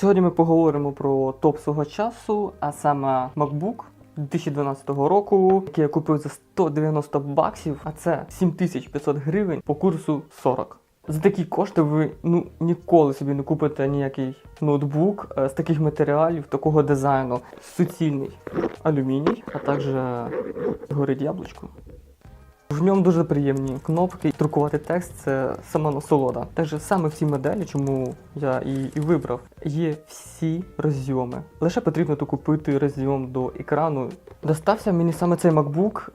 Сьогодні ми поговоримо про топ свого часу, а саме MacBook 2012 року, який я купив за 190 баксів, а це 7500 гривень по курсу 40. За такі кошти ви ну ніколи собі не купите ніякий ноутбук е, з таких матеріалів, такого дизайну. Суцільний алюміній, а також горить яблучко. В ньому дуже приємні кнопки. Друкувати текст це сама насолода. Також саме в цій моделі, чому я і, і вибрав, є всі розйоми. Лише потрібно то купити розйом до екрану. Достався мені саме цей MacBook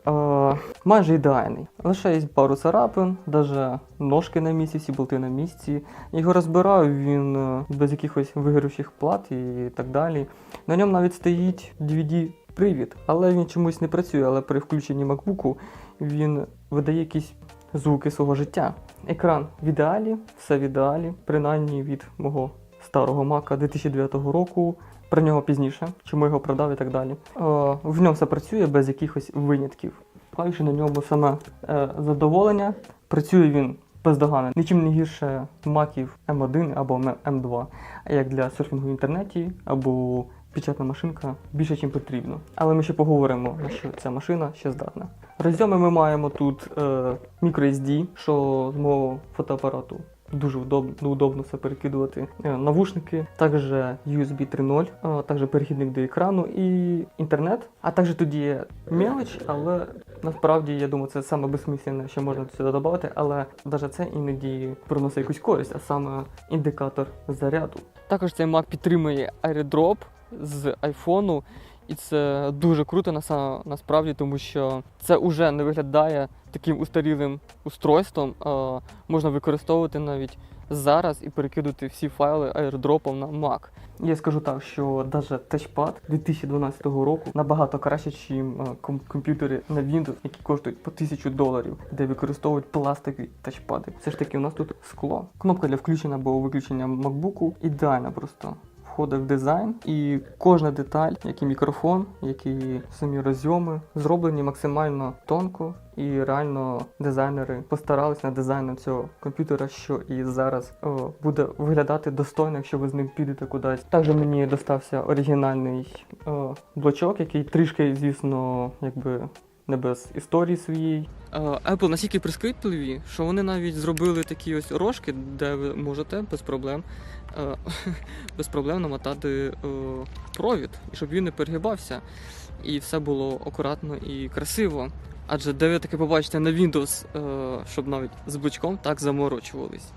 е, майже ідеальний. Лише є пару царапин, навіть ножки на місці, всі болти на місці. Його розбираю, він е, без якихось вигорючих плат і так далі. На ньому навіть стоїть DVD привід, але він чомусь не працює, але при включенні MacBook він видає якісь звуки свого життя. Екран в ідеалі, все в ідеалі, принаймні від мого старого Мака 2009 року. Про нього пізніше, чому його продав і так далі. Е, в ньому все працює без якихось винятків. Клавіші на ньому саме е, задоволення. Працює він бездоганно, нічим не гірше маків M1 або M2, як для серфінгу в інтернеті або печатна машинка більше, ніж потрібно. Але ми ще поговоримо, на що ця машина ще здатна. Розйоми ми маємо тут е, microSD, що з мого фотоапарату дуже удобно, удобно все перекидувати. Е, навушники, також USB 3.0, е, також перехідник до екрану і інтернет. А також тут є мелоч, але насправді я думаю, це саме безсмисленне, що можна сюди додати, але навіть це іноді приносить якусь користь, а саме індикатор заряду. Також цей Mac підтримує AirDrop з айфону. І це дуже круто наса- насправді, тому що це вже не виглядає таким устарілим устройством. А можна використовувати навіть зараз і перекидати всі файли airdropом на Mac. Я скажу так, що навіть тачпад 2012 року набагато краще, ніж комп'ютери на Windows, які коштують по 1000 доларів, де використовують пластикові тачпади. Все ж таки, у нас тут скло. Кнопка для включення або виключення MacBook ідеальна просто входить в дизайн, і кожна деталь, як і мікрофон, як і самі розйоми, зроблені максимально тонко. І реально дизайнери постарались над дизайном цього комп'ютера, що і зараз о, буде виглядати достойно, якщо ви з ним підете кудись. Також мені достався оригінальний о, блочок, який трішки, звісно, якби не без історії своєї. Apple настільки прискіпливі, що вони навіть зробили такі ось рожки, де ви можете без проблем без проблем намотати е, провід, щоб він не перегибався, і все було акуратно і красиво. Адже де ви таке побачите на Windows, е, щоб навіть з блочком так заморочувались.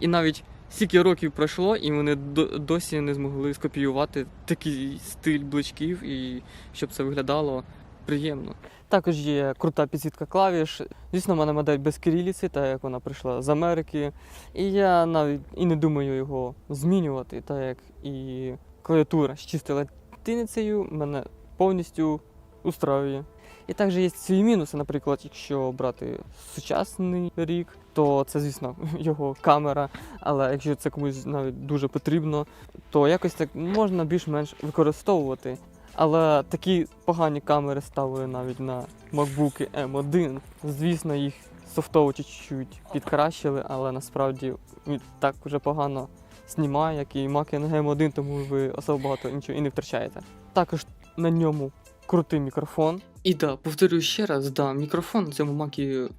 І навіть стільки років пройшло, і вони до- досі не змогли скопіювати такий стиль блочків, і щоб це виглядало приємно. Також є крута підсвітка клавіш. Звісно, в мене модель без кирилиці, так як вона прийшла з Америки. І я навіть і не думаю його змінювати, так як і клавіатура з чистою латиницею мене повністю устраює. І також є свої мінуси, наприклад, якщо брати сучасний рік, то це, звісно, його камера. Але якщо це комусь навіть дуже потрібно, то якось так можна більш-менш використовувати. Але такі погані камери ставили навіть на MacBook M1. Звісно, їх софтово чуть-чуть підкращили, але насправді він так уже погано знімає, як і Mac M1, тому ви особо багато нічого і не втрачаєте. Також на ньому крутий мікрофон. І да, повторюю ще раз, да, мікрофон на цьому Mac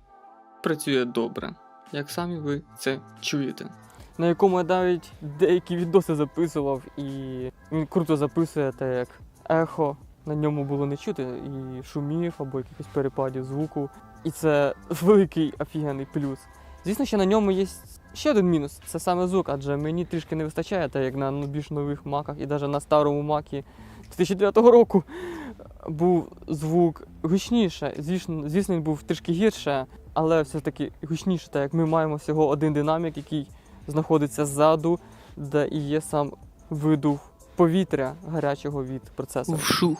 працює добре, як самі ви це чуєте. На якому я навіть деякі відоси записував, і він круто записує те, як ехо на ньому було не чути і шумів або якихось перепадів звуку. І це великий офігенний плюс. Звісно, що на ньому є ще один мінус це саме звук, адже мені трішки не вистачає, так як на ну, більш нових маках і навіть на старому макі 2009 року був звук гучніше. Звісно, звісно, він був трішки гірше, але все-таки гучніше, так як ми маємо всього один динамік, який знаходиться ззаду, де і є сам видув повітря гарячого від процесора. Вшу.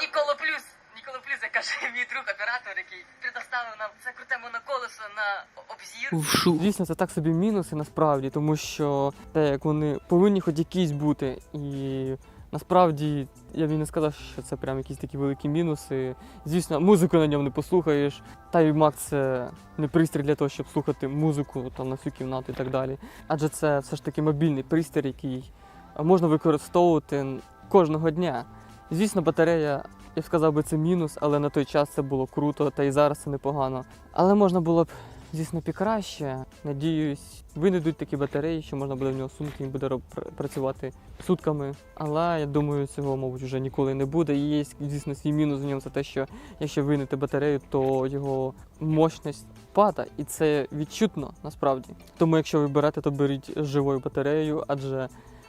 Ніколо Плюс. Ніколо Плюс, як каже мій друг оператор, який предоставив нам це круте моноколесо на обзір. Вшу. Звісно, це так собі мінуси насправді, тому що те, як вони повинні хоч якісь бути, і Насправді, я б і не сказав, що це прям якісь такі великі мінуси. Звісно, музику на ньому не послухаєш. Та й Mac це не пристрій для того, щоб слухати музику там на всю кімнату і так далі. Адже це все ж таки мобільний пристрій, який можна використовувати кожного дня. Звісно, батарея, я б сказав би, це мінус, але на той час це було круто, та й зараз це непогано. Але можна було б, звісно, б і краще. Надіюсь, винайдуть такі батареї, що можна буде в нього сунути, він буде працювати сутками. Але я думаю, цього, мабуть, вже ніколи не буде. І є, звісно, свій мінус в ньому це те, що якщо винити батарею, то його мощність падає, і це відчутно насправді. Тому, якщо ви берете, то беріть живою батареєю, адже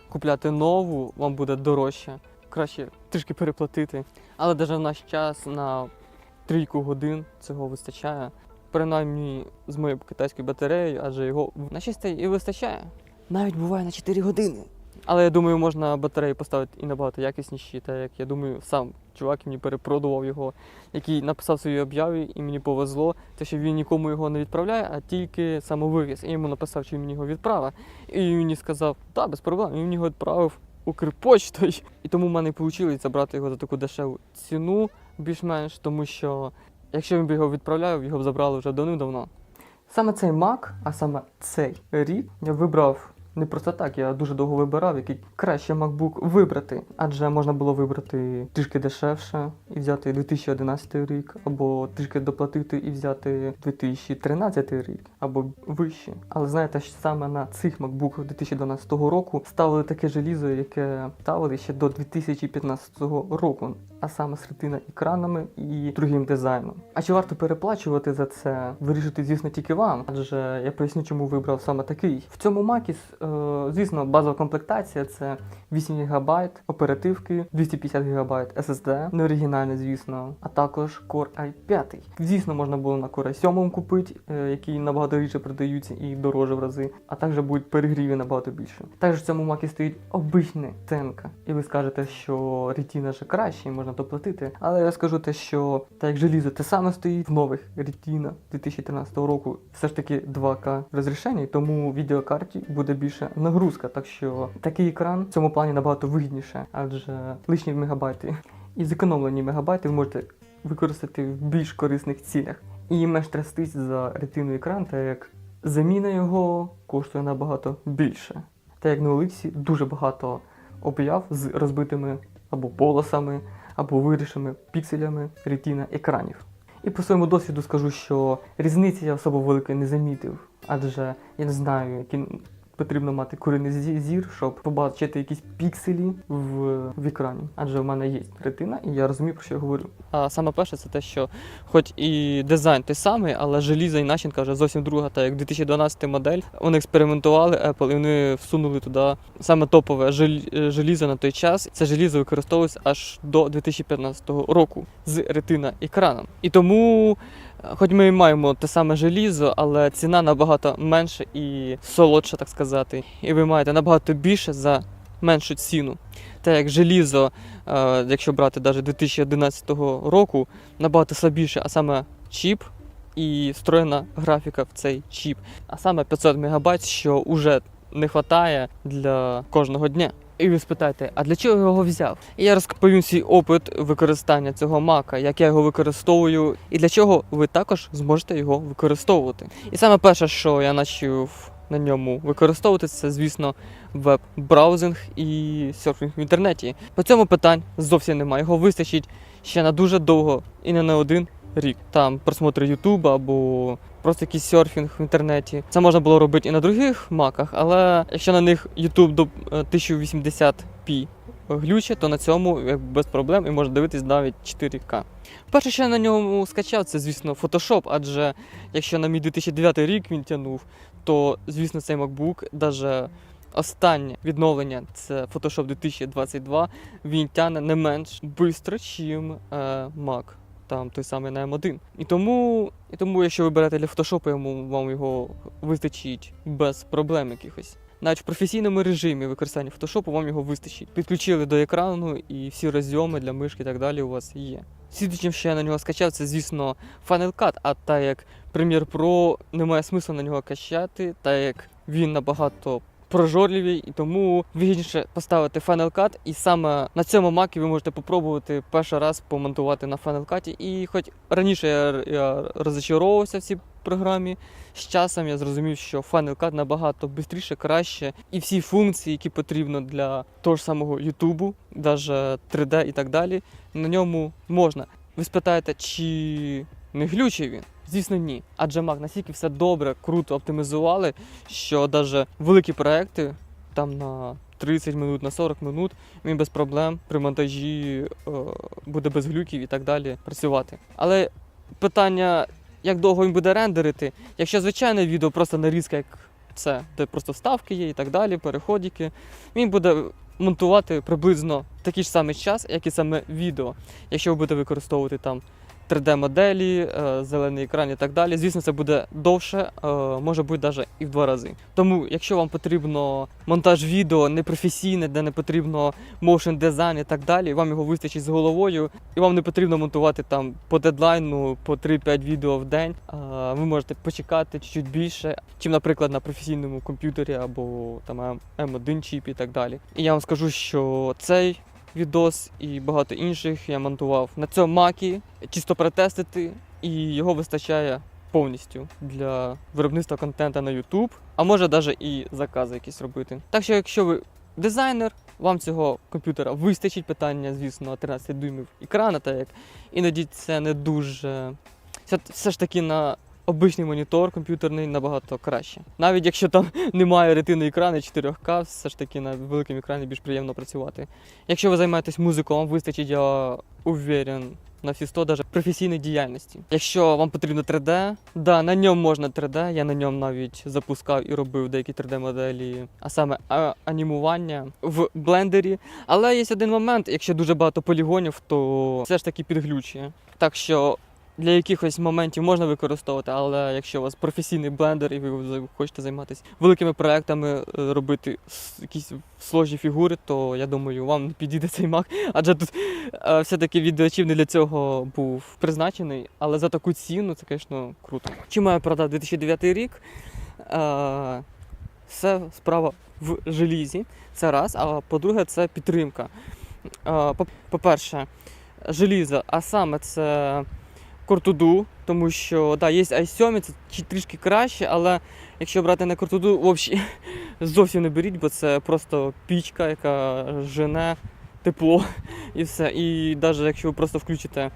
купляти нову вам буде дорожче. Краще трішки переплатити. Але навіть в наш час на трійку годин цього вистачає. Принаймні з моєю китайською батареєю, адже його на 6 і вистачає. Навіть буває на 4 години. Але я думаю, можна батареї поставити і набагато якісніші, так як я думаю, сам чувак мені перепродував його, який написав свої об'яві, і мені повезло, те, що він нікому його не відправляє, а тільки самовивіз. І йому написав, що він мені його відправив. І він мені сказав, так, без проблем, і він мені його відправив Укрпочтою. І тому в мене вийшло забрати його за таку дешеву ціну, більш-менш, тому що якщо він би його відправляв, його б забрали вже давним-давно. Саме цей мак, а саме цей рік, я вибрав не просто так, я дуже довго вибирав, який краще MacBook вибрати. Адже можна було вибрати трішки дешевше і взяти 2011 рік, або трішки доплатити і взяти 2013 рік, або вище. Але знаєте, що саме на цих MacBook 2012 року ставили таке желізо, яке ставили ще до 2015 року, а саме з ретина екранами і другим дизайном. А чи варто переплачувати за це? Вирішити, звісно, тільки вам, адже я поясню, чому вибрав саме такий. В цьому Макі, е, звісно, базова комплектація це 8 ГБ оперативки, 250 ГБ SSD, не оригінальне, звісно, а також Core i5. Звісно, можна було на Core i7 купити, е, які набагато рідше продаються і дороже в рази, а також будуть перегріві набагато більше. Також в цьому Макі стоїть обична тенка, і ви скажете, що Retina же краще, і можна доплатити. Але я скажу те, що так як желізо те саме стоїть в нових Retina 2013 року, все ж таки 2К розрішення, тому відеокарті буде більше нагрузка. Так що такий екран в цьому плані набагато вигідніше, адже лишні мегабайти і зекономлені мегабайти ви можете використати в більш корисних цілях. І менш трястись за ретину екран, так як заміна його коштує набагато більше. Так як на Олексі дуже багато об'яв з розбитими або полосами, або вирішими пікселями ретіна екранів. І по своєму досвіду скажу, що різниці я особо великої не замітив, адже я не знаю, які потрібно мати куриний зі- зір, щоб побачити якісь пікселі в, в екрані. Адже в мене є ретина, і я розумію, про що я говорю. А саме перше, це те, що хоч і дизайн той самий, але желізо і начинка вже зовсім друга, так як 2012 модель. Вони експериментували Apple і вони всунули туди саме топове е, желізо на той час. Це желізо використовувалось аж до 2015 року з ретина екраном. І тому. Хоч ми і маємо те саме желізо, але ціна набагато менша і солодша, так сказати. І ви маєте набагато більше за меншу ціну. Те як желізо, е, якщо брати навіть 2011 року, набагато слабіше, а саме чіп і встроєна графіка в цей чіп. А саме 500 МБ, що вже не вистачає для кожного дня. І ви спитаєте, а для чого я його взяв? І я розповім свій опит використання цього мака, як я його використовую, і для чого ви також зможете його використовувати. І саме перше, що я почав на ньому використовувати, це, звісно, веб-браузинг і серфінг в інтернеті. По цьому питань зовсім немає. Його вистачить ще на дуже довго і не на один рік. Там просмотри Ютуба або просто якийсь серфінг в інтернеті. Це можна було робити і на других маках, але якщо на них YouTube до е, 1080p глюче, то на цьому як без проблем і можна дивитись навіть 4К. Перше, що я на ньому скачав, це, звісно, Photoshop, адже якщо на мій 2009 рік він тягнув, то, звісно, цей MacBook, навіть останнє відновлення, це Photoshop 2022, він тягне не менш швидко, ніж е, Mac. Там той самий на M1. І тому, і тому, якщо ви берете для фотошопу, йому вам його вистачить без проблем якихось. Навіть в професійному режимі використання фотошопу вам його вистачить. Підключили до екрану і всі розйоми для мишки і так далі у вас є. Слідчим, що я на нього скачав, це, звісно, Final Cut, а так як Premiere Pro немає смислу на нього качати, так як він набагато прожорливі, і тому вигідніше поставити Final Cut. І саме на цьому макі ви можете попробувати перший раз помонтувати на Final Cut. І хоч раніше я, я розочаровувався в цій програмі, з часом я зрозумів, що Final Cut набагато швидше, краще, і всі функції, які потрібно для того ж самого Ютубу, навіть 3D і так далі, на ньому можна. Ви спитаєте, чи не глючий він? Звісно, ні. Адже Mac настільки все добре, круто оптимізували, що навіть великі проекти там на 30 минут, на 40 минут він без проблем при монтажі е, буде без глюків і так далі працювати. Але питання, як довго він буде рендерити, якщо звичайне відео просто нарізка, як це, де просто вставки є і так далі, переходики, він буде монтувати приблизно такий ж самий час, як і саме відео. Якщо ви будете використовувати там 3D-моделі, е, зелений екран і так далі. Звісно, це буде довше, е, може бути навіть і в два рази. Тому, якщо вам потрібно монтаж відео непрофесійне, де не потрібно моушен дизайн і так далі, вам його вистачить з головою, і вам не потрібно монтувати там по дедлайну по 3-5 відео в день. е, Ви можете почекати чуть більше, чим, наприклад, на професійному комп'ютері або там M1 чіп і так далі. І я вам скажу, що цей відос і багато інших я монтував на цьому макі, чисто перетестити, і його вистачає повністю для виробництва контенту на YouTube, а може навіть і закази якісь робити. Так що, якщо ви дизайнер, вам цього комп'ютера вистачить питання, звісно, 13 дюймів екрана, так як іноді це не дуже. Все, все ж таки на обичний монітор комп'ютерний набагато краще. Навіть якщо там немає ретини екрану 4К, все ж таки на великому екрані більш приємно працювати. Якщо ви займаєтесь музикою, вам вистачить, я уверен, на всі 100 даже професійної діяльності. Якщо вам потрібно 3D, да, на ньому можна 3D. Я на ньому навіть запускав і робив деякі 3D-моделі, а саме а, анімування в блендері. Але є один момент, якщо дуже багато полігонів, то все ж таки підглючує. Так що для якихось моментів можна використовувати, але якщо у вас професійний блендер і ви хочете займатися великими проектами, е, робити якісь сложні фігури, то я думаю, вам не підійде цей Mac, адже тут е, все-таки відеочіп не для цього був призначений, але за таку ціну це, звісно, круто. Чи маю продати 2009 рік? Е, Все справа в желізі. Це раз. А по-друге, це підтримка. По- По-перше, желізо, а саме це Кортуду, тому що да, є i7, це трішки краще, але якщо брати на Кортуду, взагалі зовсім не беріть, бо це просто пічка, яка жене тепло і все. І навіть якщо ви просто включите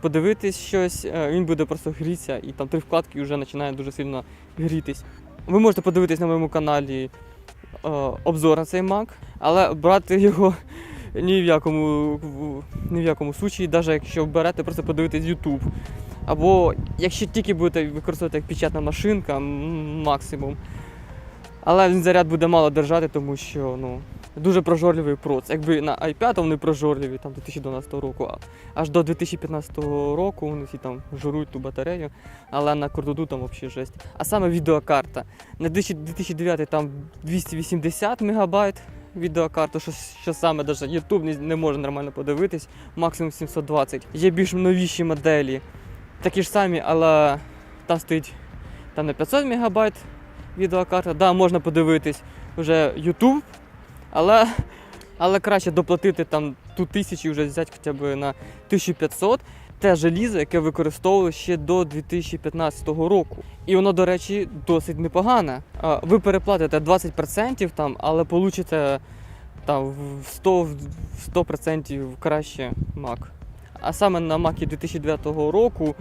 подивитись щось, е, він буде просто грітися, і там три вкладки вже починає дуже сильно грітись. Ви можете подивитись на моєму каналі е, обзор на цей Mac, але брати його ні в якому, ні в якому случаї, навіть якщо берете, просто подивитись YouTube. Або якщо тільки будете використовувати як печатна машинка, максимум. Але він заряд буде мало держати, тому що ну, дуже прожорливий проц. Якби на i5 вони прожорливі там 2012 року, а аж до 2015 року вони всі там журують ту батарею, але на кордоду там взагалі жесть. А саме відеокарта. На 2009 там 280 мегабайт відеокарту, що, що саме даже YouTube не, може нормально подивитись, максимум 720. Є більш новіші моделі, такі ж самі, але там стоїть там на 500 мегабайт відеокарта. Да, можна подивитись вже YouTube, але, але краще доплатити там ту тисячу і вже взяти хоча б на 1500. Те желізо, яке використовували ще до 2015 року. І воно, до речі, досить непогане. Ви переплатите 20% там, але получите там в 100, в 100% краще Mac. А саме на Mac 2009 року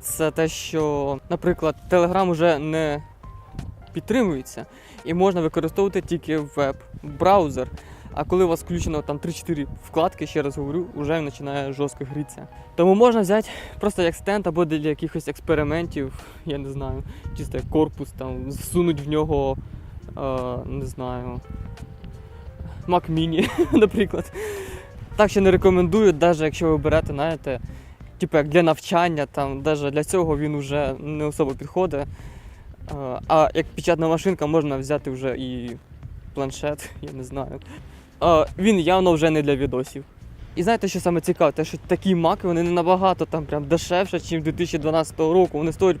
це те, що, наприклад, Telegram вже не підтримується і можна використовувати тільки веб-браузер. А коли у вас включено там 3-4 вкладки, ще раз говорю, вже починає жорстко грітися. Тому можна взяти просто як стенд або для якихось експериментів, я не знаю, чисто як корпус, там, всунуть в нього, е, не знаю, Mac Mini, наприклад. Так що не рекомендую, навіть якщо ви берете, знаєте, типу як для навчання, там, навіть для цього він вже не особо підходить. Е, А як печатна машинка можна взяти вже і планшет, я не знаю. Е, Він явно вже не для відосів. І знаєте, що саме цікаве, те, що такі маки вони не набагато там прям дешевше, ніж 2012 року. Вони стоять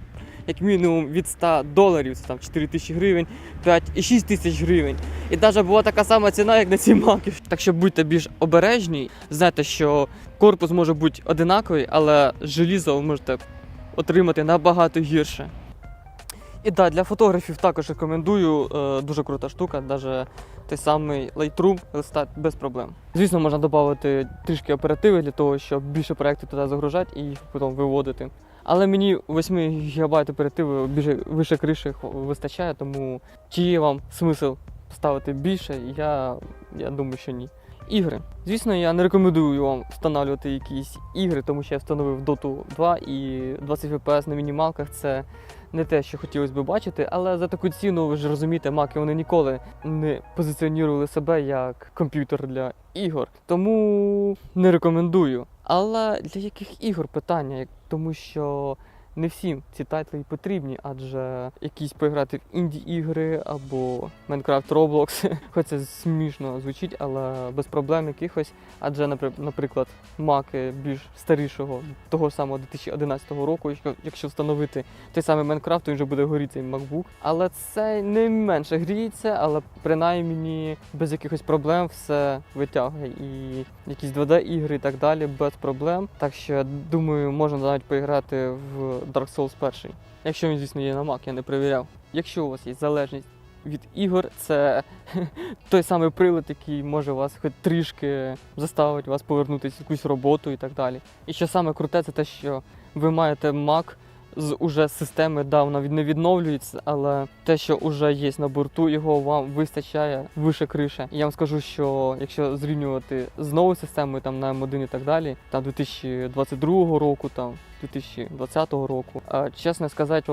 як мінімум від 100 доларів, це там 4 тисячі гривень, 5 і 6 тисяч гривень. І навіть була така сама ціна, як на ці маки. Так що будьте більш обережні, знайте, що корпус може бути одинаковий, але желізо ви можете отримати набагато гірше. І так, для фотографів також рекомендую. е, дуже крута штука, навіть той самий Lightroom листати без проблем. Звісно, можна додати трішки оперативи для того, щоб більше проєктів туди загружати і їх потім виводити. Але мені 8 ГБ оперативи більше вище криші вистачає, тому чи є вам смисл ставити більше, я, я думаю, що ні. Ігри. Звісно, я не рекомендую вам встановлювати якісь ігри, тому що я встановив Dota 2 і 20 FPS на мінімалках це не те, що хотілося б бачити, але за таку ціну ви ж розумієте, маки вони ніколи не позиціонували себе як комп'ютер для ігор. Тому не рекомендую. Але для яких ігор питання? Тому що не всім ці тайтли потрібні, адже якісь поіграти в інді-ігри або Minecraft Roblox, хоч це смішно звучить, але без проблем якихось. Адже, напри- наприклад, маки більш старішого, того ж самого 2011 року, якщо, встановити той самий Майнкрафт, то він вже буде горіти MacBook. Але це не менше гріється, але принаймні без якихось проблем все витягує. І якісь 2D-ігри і так далі без проблем. Так що я думаю, можна навіть поіграти в Dark Souls 1. Якщо він, звісно, є на Mac, я не перевіряв. Якщо у вас є залежність від ігор, це той самий прилад, який може вас хоч трішки заставити вас повернутися в якусь роботу і так далі. І що саме круте, це те, що ви маєте Mac з уже системи, да, вона від- не відновлюється, але те, що вже є на борту, його вам вистачає вище крише. Я вам скажу, що якщо зрівнювати з новою системою, там на М1 і так далі, там 2022 року, там 2020 року, чесно сказати,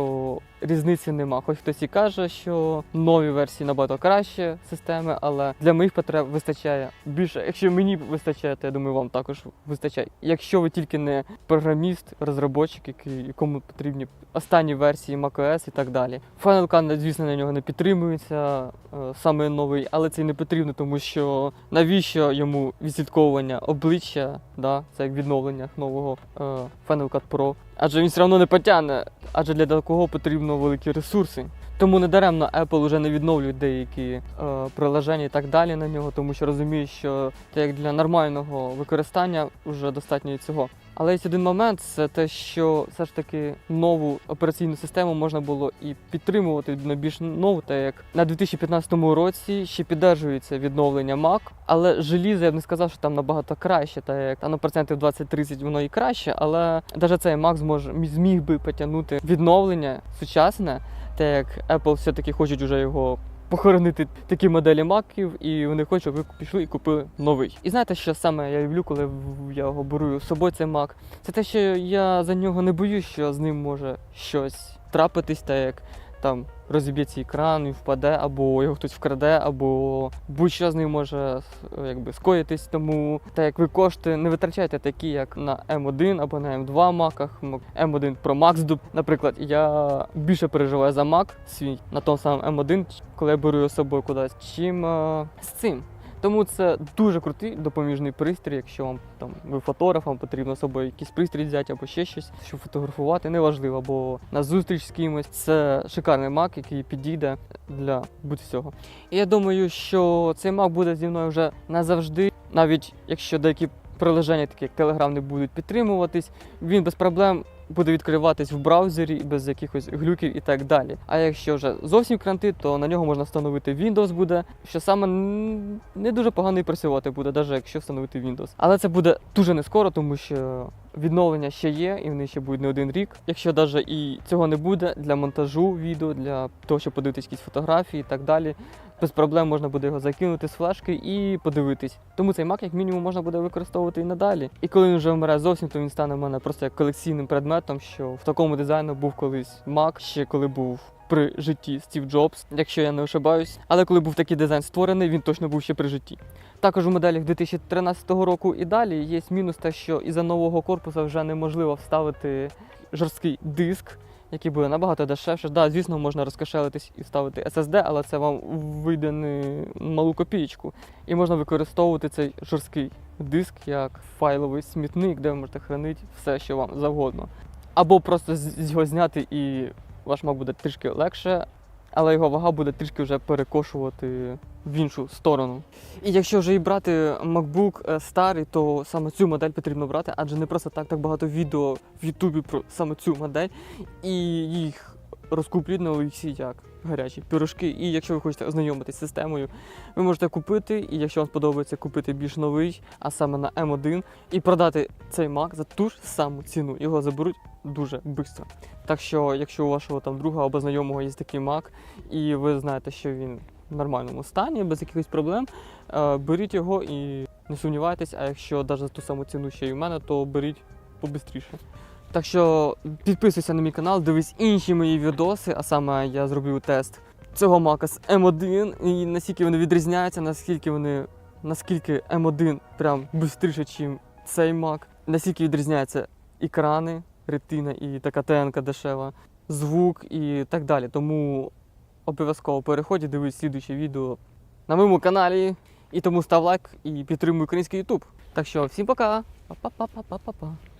різниці нема. Хоч хтось і каже, що нові версії набагато краще системи, але для моїх потреб вистачає більше. Якщо мені вистачає, то я думаю, вам також вистачає. Якщо ви тільки не програміст, розробочик, який якому потрібні останні версії macOS і так далі. Final Cut, звісно, на нього не підтримується е, саме новий, але це й не потрібно, тому що навіщо йому відслідковування обличчя, да, це як відновлення нового е, Final Cut Pro. Адже він все одно не потягне, адже для такого потрібно великі ресурси. Тому недаремно Apple вже не відновлює деякі е, приложення і так далі на нього, тому що розуміє, що це як для нормального використання вже достатньо цього. Але є один момент, це те, що все ж таки нову операційну систему можна було і підтримувати на більш нову, так як на 2015 році ще піддержується відновлення Mac, але желізо я б не сказав, що там набагато краще, так як на процентів 20-30 воно і краще, але навіть цей Mac зможе зміг би потягнути відновлення сучасне, так як Apple все-таки хочуть вже його похоронити такі моделі маків, і вони хочуть, щоб ви пішли і купили новий. І знаєте, що саме я люблю, коли я його беру з собою цей мак? Це те, що я за нього не боюсь, що з ним може щось трапитись, так як там розіб'ється екран і впаде, або його хтось вкраде, або будь-що з ним може е, якби скоїтись. Тому так як ви кошти не витрачаєте такі, як на М1 або на М2 маках, М- М1 Pro Max, наприклад, я більше переживаю за Mac свій на тому самому М1, коли я беру його з собою кудись, чим е, з цим. Тому це дуже крутий допоміжний пристрій, якщо вам там ви фотограф, вам потрібно з собою якийсь пристрій взяти або ще щось, щоб фотографувати, неважливо, або на зустріч з кимось. Це шикарний мак, який підійде для будь-всього. І я думаю, що цей мак буде зі мною вже назавжди, навіть якщо деякі приложення, такі як Telegram, не будуть підтримуватись, він без проблем буде відкриватись в браузері без якихось глюків і так далі. А якщо вже зовсім кранти, то на нього можна встановити Windows буде, що саме не дуже погано і працювати буде, навіть якщо встановити Windows. Але це буде дуже не скоро, тому що відновлення ще є, і вони ще будуть не один рік. Якщо навіть і цього не буде для монтажу відео, для того, щоб подивитись якісь фотографії і так далі. Без проблем можна буде його закинути з флешки і подивитись. Тому цей Mac, як мінімум, можна буде використовувати і надалі. І коли він вже вмре зовсім, то він стане в мене просто як колекційним предметом, що в такому дизайну був колись Mac, ще коли був при житті Стів Джобс, якщо я не ошибаюсь. Але коли був такий дизайн створений, він точно був ще при житті. Також у моделях 2013 року і далі є мінус те, що із-за нового корпуса вже неможливо вставити жорсткий диск, який буде набагато дешевше. Да, звісно, можна розкошелитись і вставити SSD, але це вам вийде не малу копієчку. І можна використовувати цей жорсткий диск як файловий смітник, де ви можете хранити все, що вам завгодно. Або просто його зняти і ваш мак буде трішки легше, але його вага буде трішки вже перекошувати в іншу сторону. І якщо вже і брати MacBook е, старий, то саме цю модель потрібно брати, адже не просто так так багато відео в Ютубі про саме цю модель, і їх розкуплюють на OLX як гарячі пірожки. І якщо ви хочете ознайомитися з системою, ви можете купити, і якщо вам сподобається, купити більш новий, а саме на M1, і продати цей Mac за ту ж саму ціну. Його заберуть дуже швидко. Так що, якщо у вашого там друга або знайомого є такий Mac, і ви знаєте, що він в нормальному стані, без якихось проблем, е, беріть його і не сумнівайтесь, а якщо навіть за ту саму ціну ще й у мене, то беріть побистріше. Так що підписуйся на мій канал, дивись інші мої відоси, а саме я зроблю тест цього мака з М1 і наскільки вони відрізняються, наскільки вони наскільки М1 прям швидше, ніж цей мак, наскільки відрізняються екрани, ретина і така ТНК дешева, звук і так далі. Тому обов'язково переходь і дивись слідуюче відео на моєму каналі. І тому став лайк і підтримуй український YouTube. Так що всім пока. Па-па-па-па-па-па.